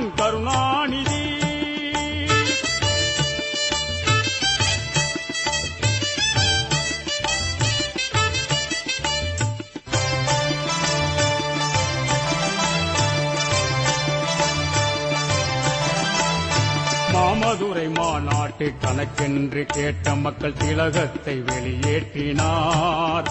காதகன் கருணாநிதி. மாமதுரை மாநாட்டு கணக்கென்று கேட்ட மக்கள் திலகத்தை வெளியேற்றினார்.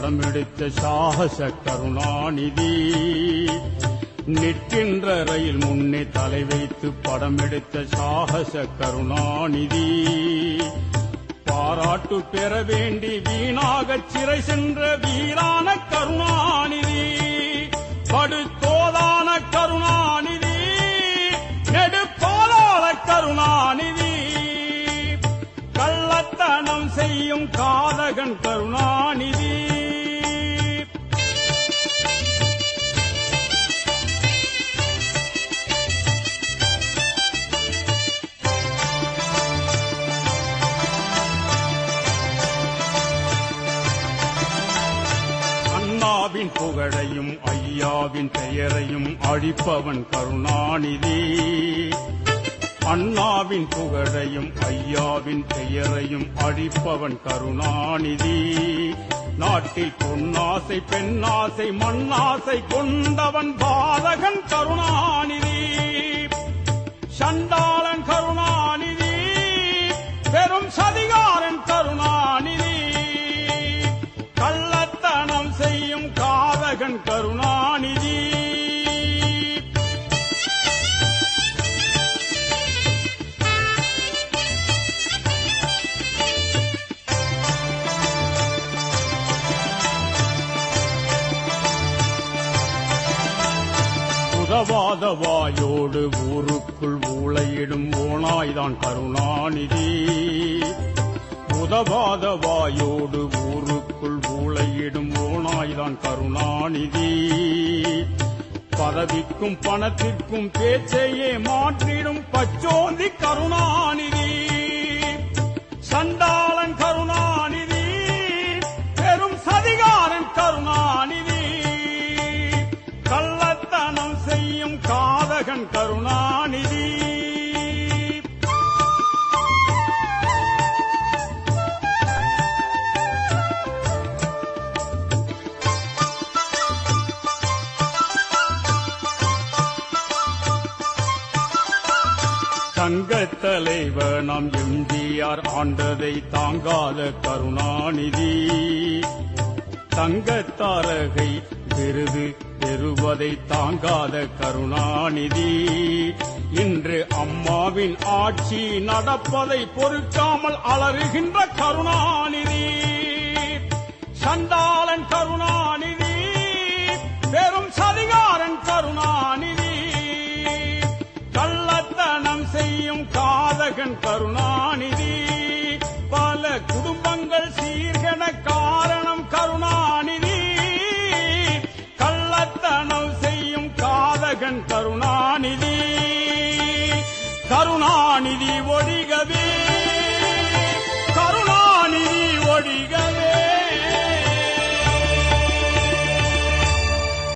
படம் எடுத்த சாகச கருணாநிதி. நிற்கின்ற ரயில் முன்னே தலை வைத்து படம் எடுத்த சாகச கருணாநிதி. பாராட்டு பெற வேண்டி வீணாக சிறை சென்ற வீரான கருணாநிதி. படுத்தோதான கருணாநிதி. நெடுப்பாலான கருணாநிதி. கள்ளத்தனம் செய்யும் காதகன் கருணாநிதி. அண்ணாவின் புகழையும் ஐயாவின் பெயரையும் அழிப்பவன் கருணாநிதி. அண்ணாவின் புகழையும் ஐயாவின் பெயரையும் அழிப்பவன் கருணாநிதி. நாட்டில் பொன்னாசை பெண்ணாசை மண்ணாசை கொண்டவன் பாதகன் கருணாநிதி. சண்டாளன் உதவாத வாயோடு ஊருக்குள் ஊழையிடும் ஓனாய்தான் கருணாநிதி. உதவாத வாயோடு ஊருக்குள் ஊழையிடும் ஓனாய்தான் கருணாநிதி. பதவிக்கும் பணத்திற்கும் பேச்சையே மாற்றிடும் பச்சோந்தி கருணாநிதி. சண்டாளன் காதகன் கருணாநிதி. தங்க தலைவர் நாம் எம்ஜிஆர் ஆண்டதை தாங்காத கருணாநிதி. தங்கத்தாரகை விருது பெறுவதை தாங்காத கருணாநிதி. இன்று அம்மாவின் ஆட்சி நடப்பதை பொறுக்காமல் அலறுகின்ற கருணாநிதி. சண்டாளன் கருணாநிதி பெரும் சதிகாரன் கருணாநிதி. கள்ளத்தனம் செய்யும் காதகன் கருணாநிதி. பல குடும்பங்கள் சீர்கென காரணம் கருணாநிதி ஒழிகவே கருணாநிதி ஒழிகவே.